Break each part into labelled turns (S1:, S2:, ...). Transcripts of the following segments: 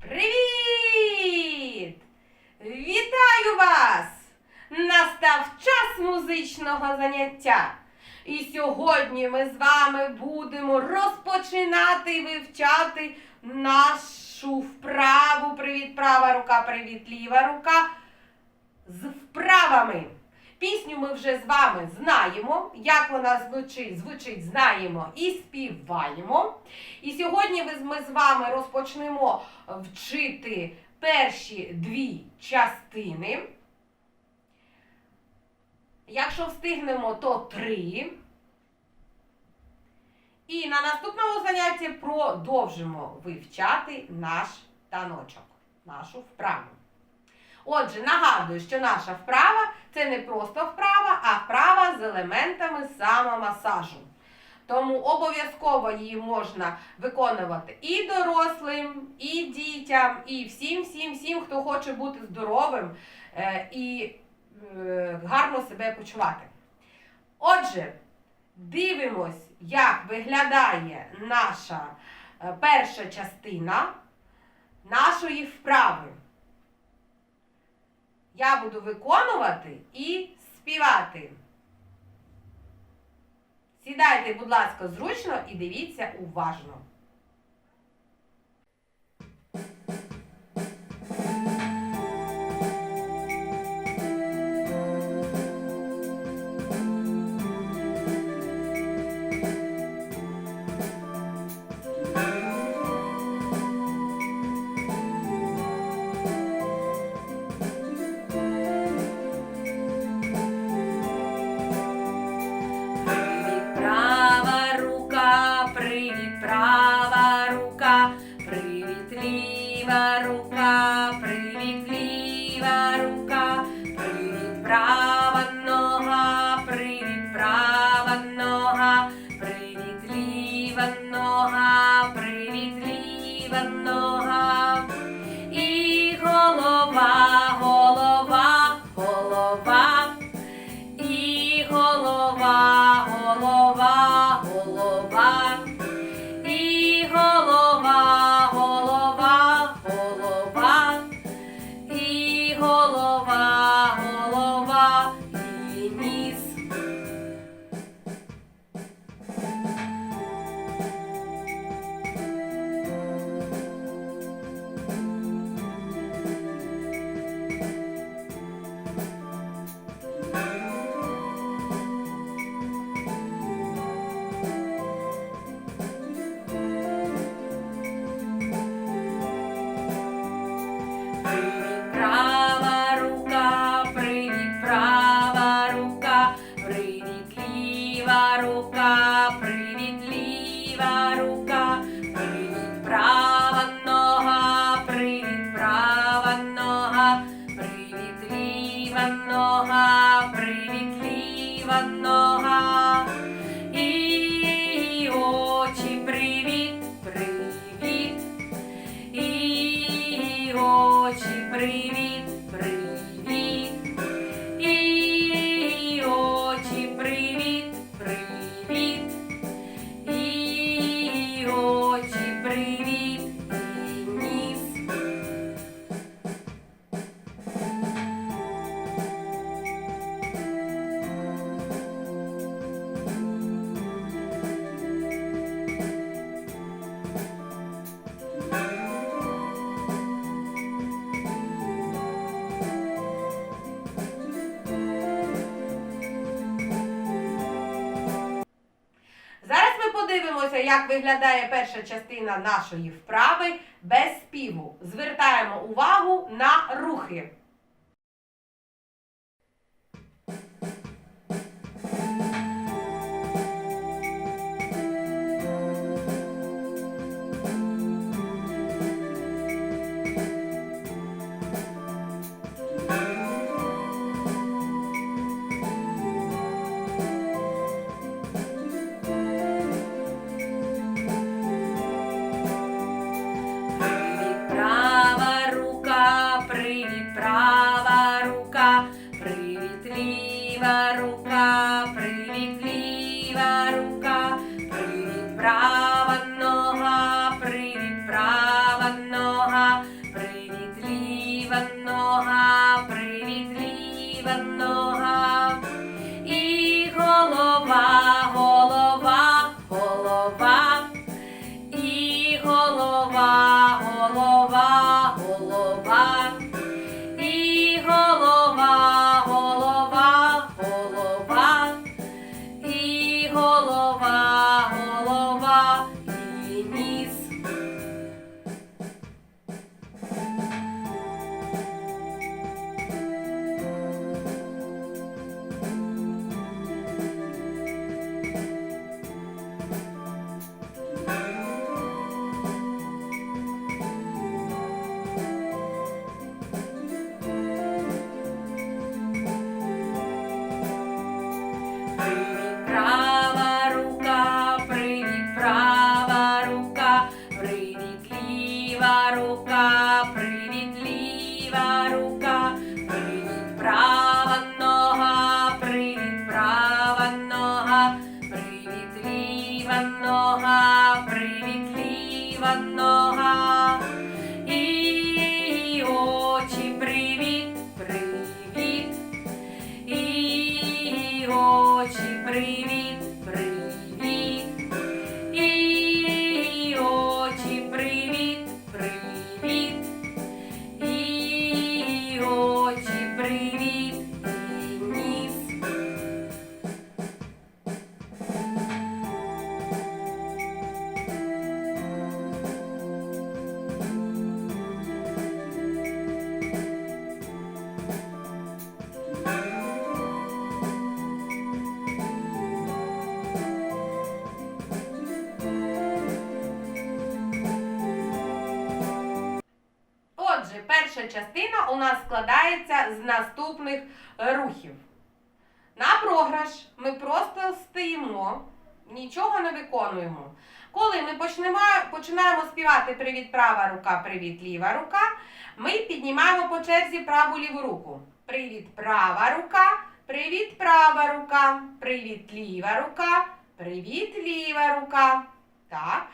S1: Привіт! Вітаю вас! Настав час музичного заняття. І сьогодні ми з вами будемо розпочинати вивчати нашу вправу. Привіт, права рука, привіт, ліва рука. З вправами. Пісню ми вже з вами знаємо, як вона звучить, звучить, знаємо і співаємо. І сьогодні ми з- ми з вами розпочнемо вчити перші дві частини. Якщо встигнемо, то три. І на наступному занятті продовжимо вивчати наш таночок, нашу вправу. Отже, нагадую, що наша вправа це не просто вправа, а вправа з елементами самомасажу. Тому обов'язково її можна виконувати і дорослим, і дітям, і всім, всім, всім, хто хоче бути здоровим е, і е, гарно себе почувати. Отже, дивимось, як виглядає наша е, перша частина нашої вправи. Я буду виконувати і співати. Сідайте, будь ласка, зручно і дивіться уважно. Рука, привіт, рука, привіт, ліва як виглядає перша частина нашої вправи без співу. Звертаємо увагу на рухи. голова. Частина у нас складається з наступних рухів. На програш ми просто стоїмо, нічого не виконуємо. Коли ми почнемо, починаємо співати Привіт, права рука, привіт, ліва рука, ми піднімаємо по черзі праву ліву руку. Привіт, права рука, привіт, права рука, привіт, ліва рука, привіт, ліва рука. Так.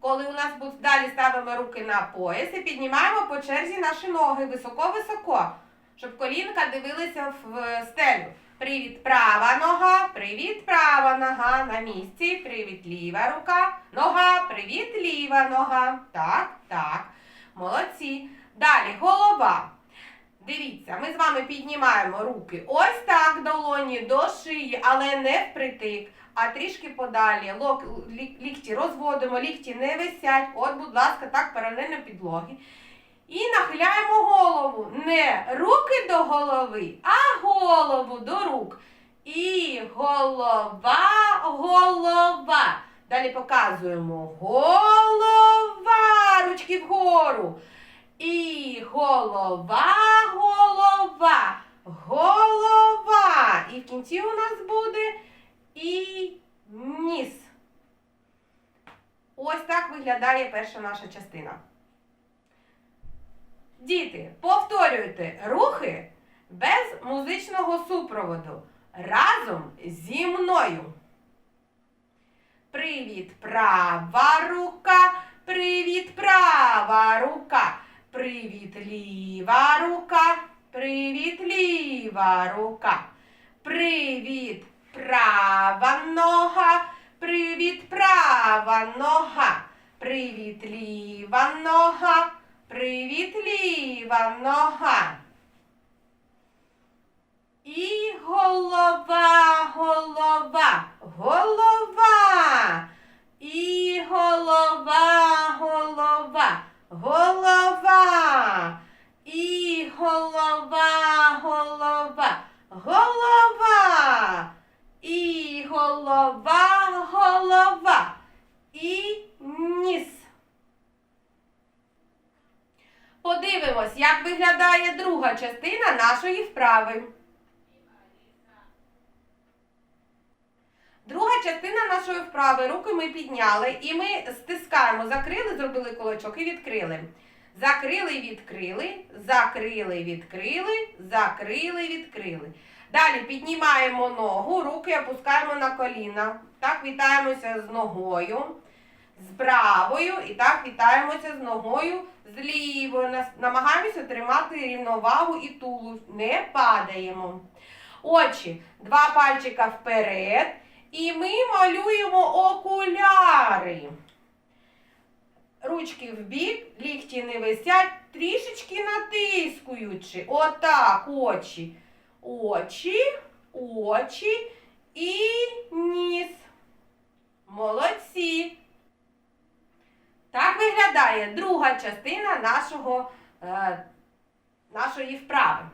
S1: Коли у нас будуть далі ставимо руки на пояс і піднімаємо по черзі наші ноги високо-високо, щоб колінка дивилися в стелю. Привіт, права нога, привіт, права нога на місці. Привіт, ліва рука, нога, привіт, ліва нога. Так, так. Молодці. Далі голова. Дивіться, ми з вами піднімаємо руки ось так долоні до шиї, але не впритик, а трішки подалі. Лок, лі- лікті розводимо, лікті не висять. От, будь ласка, так паралельно підлоги. І нахиляємо голову. Не руки до голови, а голову до рук. І голова, голова. Далі показуємо голова. Ручки вгору. І голова, голова, голова. І в кінці у нас буде і ніс. Ось так виглядає перша наша частина. Діти, повторюйте рухи без музичного супроводу разом зі мною. Привіт, права рука, привіт, права рука, привіт, ліва рука, привіт, ліва рука, привіт, права нога, привіт, права нога, привіт, ліва нога, привіт, ліва нога. І голова, голова, голова. І голова, голова, голова. І голова, голова, голова. І голова, голова. І ніс. Подивимось, як виглядає друга частина нашої вправи. Друга частина нашої вправи. Руки ми підняли і ми стискаємо, закрили, зробили кулачок і відкрили. Закрили, відкрили, закрили, відкрили, закрили, відкрили. Далі піднімаємо ногу, руки опускаємо на коліна. Так вітаємося з ногою, з правою і так вітаємося з ногою з лівою. Намагаємося тримати рівновагу і тулу. Не падаємо. Очі, два пальчика вперед. І ми малюємо окуляри. Ручки в бік, лікті не висять, трішечки натискуючи. Отак, очі. Очі, очі і ніс. Молодці. Так виглядає друга частина нашого, е, нашої вправи.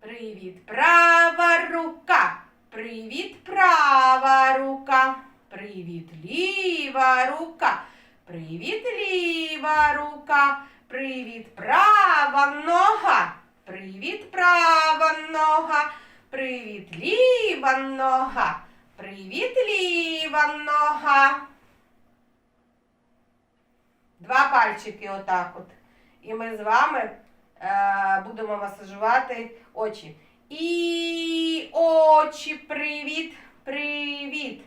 S1: Привіт, права рука. Привіт, права рука. Привіт, ліва рука. Привіт, ліва рука. Привіт, права нога. Привіт, права нога. Привіт, ліва нога. Привіт, ліва нога. Два пальчики отак от. І ми з вами е, будемо масажувати очі. І очі, привіт, привіт.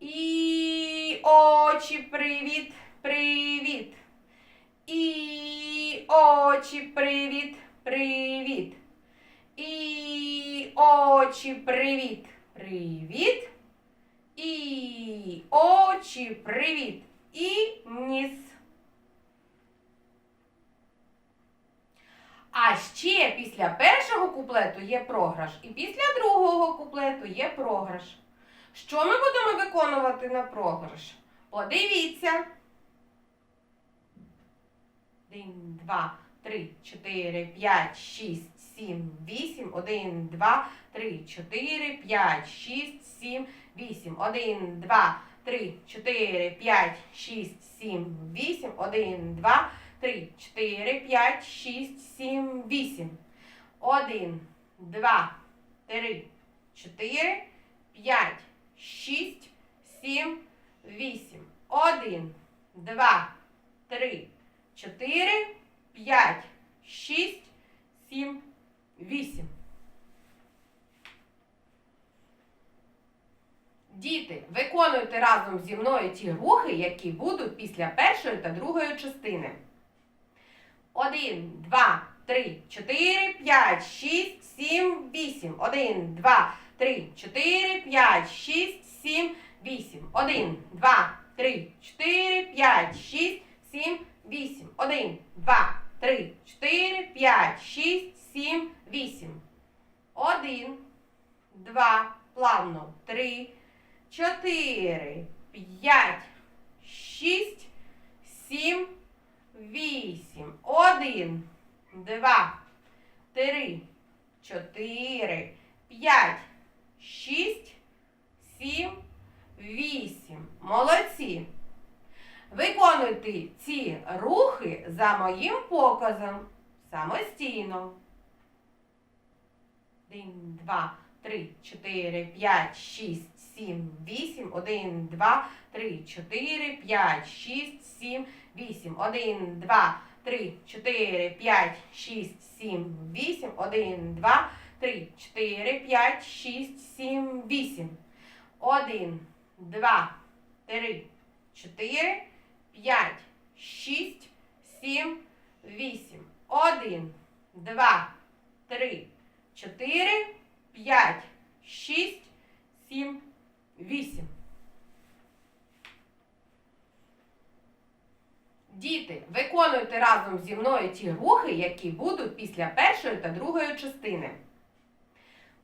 S1: І очі, привіт, привіт. І очі, привіт, привіт. І очі, привіт, привіт. І очі, привіт. І ніс. А ще після першого куплету є програш, і після другого куплету є програш. Що ми будемо виконувати на програш? Подивіться. Один, два, три, чотири, п'ять, шість, сім, вісім. Один, два, три, чотири, п'ять, шість, сім, вісім. Один, два, три, чотири, п'ять, шість, сім, вісім. Один, два, три, чотири, п'ять, шість, сім, вісім. Один, два, три, чотири, п'ять, шість, сім, вісім. Один, два, три, чотири, п'ять, шість, сім, вісім. Діти, виконуйте разом зі мною ті рухи, які будуть після першої та другої частини. Один, два, три, чотири, п'ять, шість, сім, вісім. Один, два, три, чотири, п'ять, шість, сім, вісім. Один, два, три, чотири, п'ять, шість, сім, вісім. Один, два, три, чотири, п'ять, шість, сім, вісім. Один, два, плавно, три, чотири, п'ять, шість, сім, вісім. Один, два, три, чотири, п'ять, шість, сім, вісім. Молодці. Виконуйте ці рухи за моїм показом самостійно. Один, два, три, чотири, п'ять, шість, сім, вісім. Один, два, три, чотири, п'ять, шість, сім, вісім. Один, два, три, чотири, п'ять, шість, сім, вісім. Один, два, три, чотири, п'ять, шість, сім, вісім. Один, два, три, чотири, п'ять, шість, сім, вісім. Один, два, три, чотири, п'ять, шість, сім, вісім. Діти, виконуйте разом зі мною ті рухи, які будуть після першої та другої частини.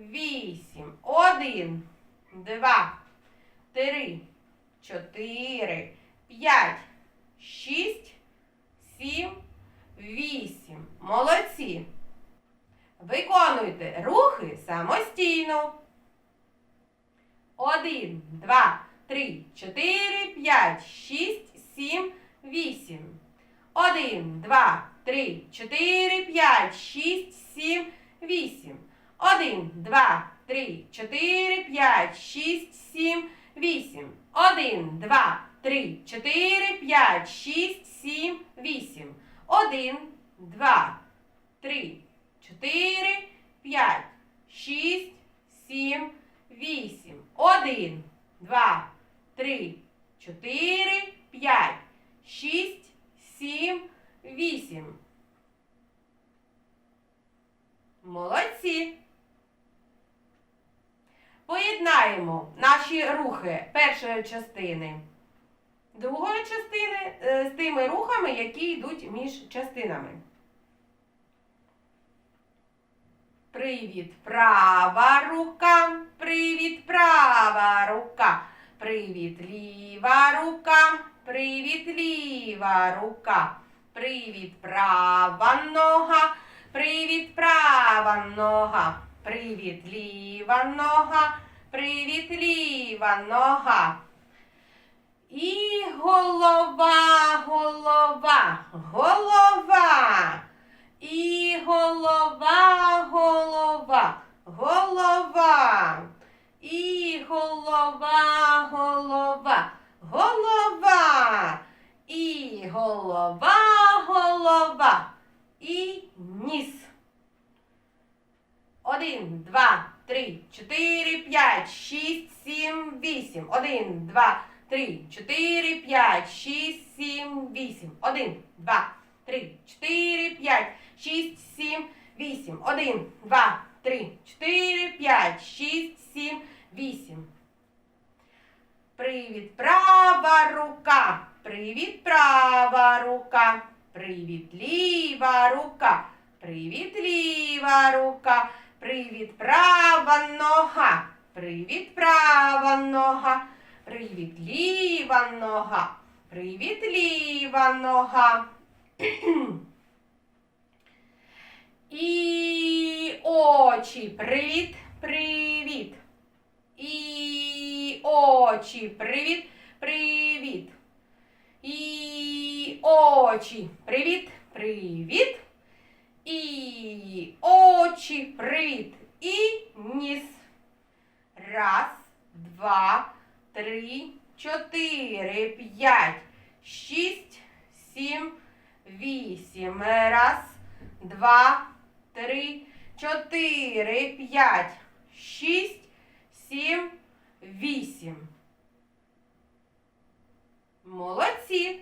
S1: вісім. Один, два, три, чотири, п'ять, шість, сім, вісім. Молодці. Виконуйте рухи самостійно. Один, два, три, чотири, п'ять, шість, сім, вісім. Один, два, три, чотири, п'ять, шість, сім, вісім. Один, два, три, чотири, п'ять, шість, сім, вісім. Один, два, три, чотири, п'ять, шість, сім, вісім. Один, два, три, чотири, п'ять, шість, сім, вісім. Один, два, три, чотири, п'ять, шість, сім, вісім. Молодці. Поєднаємо наші рухи першої частини другої частини е, з тими рухами, які йдуть між частинами. Привіт, права рука, привіт, права рука. Привіт, ліва рука. Привіт, ліва рука. Привіт, права нога. Привіт, права нога. Привіт, ліва нога. Привіт, ліва нога. І голова, голова, голова. І голова, голова, голова. І голова, голова, голова. І голова, голова. І ніс. Один, два, три, чотири, п'ять, шість, сім, вісім. Один, два, три, чотири, п'ять, шість, сім, вісім. Один, два, три, чотири, п'ять, шість, сім, вісім. Один, два, три, чотири, п'ять, шість, сім, вісім. Привіт, права рука. Привіт, права рука. Привіт, ліва рука. Привіт, ліва рука. Привіт, права нога. Привіт, права нога. Привіт, ліва нога. Привіт, ліва нога. І очі. Привіт, привіт. І очі. Привіт, привіт. І очі. Привіт, привіт. 4, 5, 6, 7, 8. Молодці.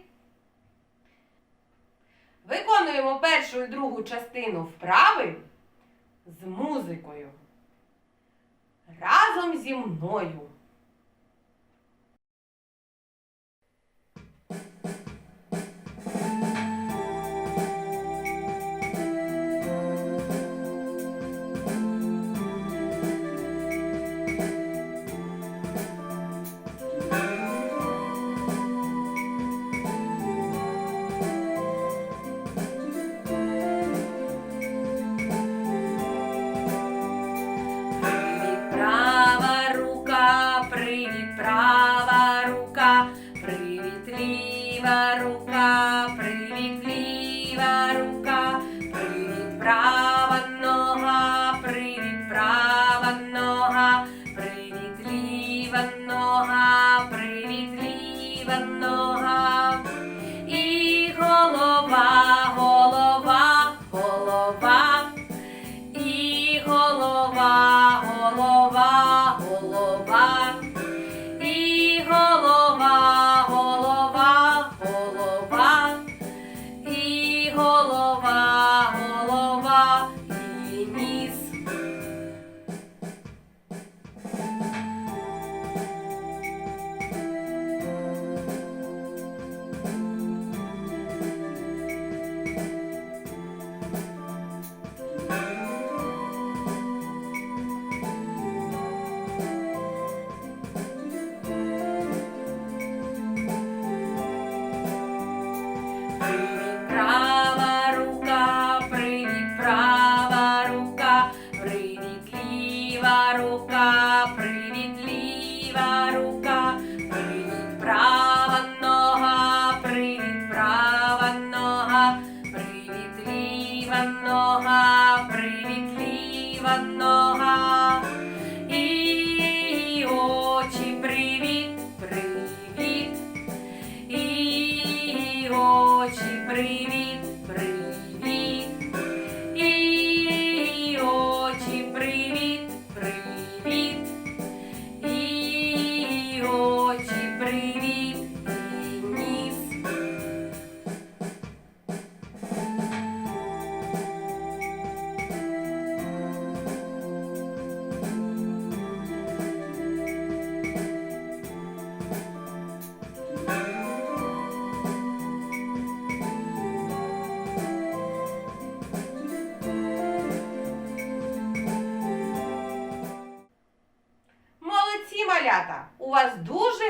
S1: Виконуємо першу і другу частину вправи з музикою. Разом зі мною.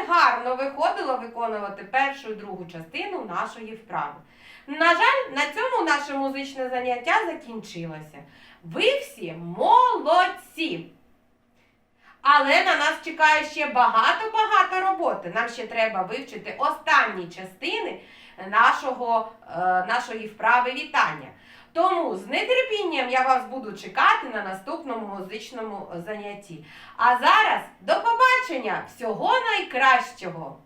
S1: Гарно виходило виконувати першу і другу частину нашої вправи. На жаль, на цьому наше музичне заняття закінчилося. Ви всі молодці! Але на нас чекає ще багато-багато роботи. Нам ще треба вивчити останні частини нашого, е, нашої вправи вітання. Тому з нетерпінням я вас буду чекати на наступному музичному занятті. А зараз до побачення! Всього найкращого!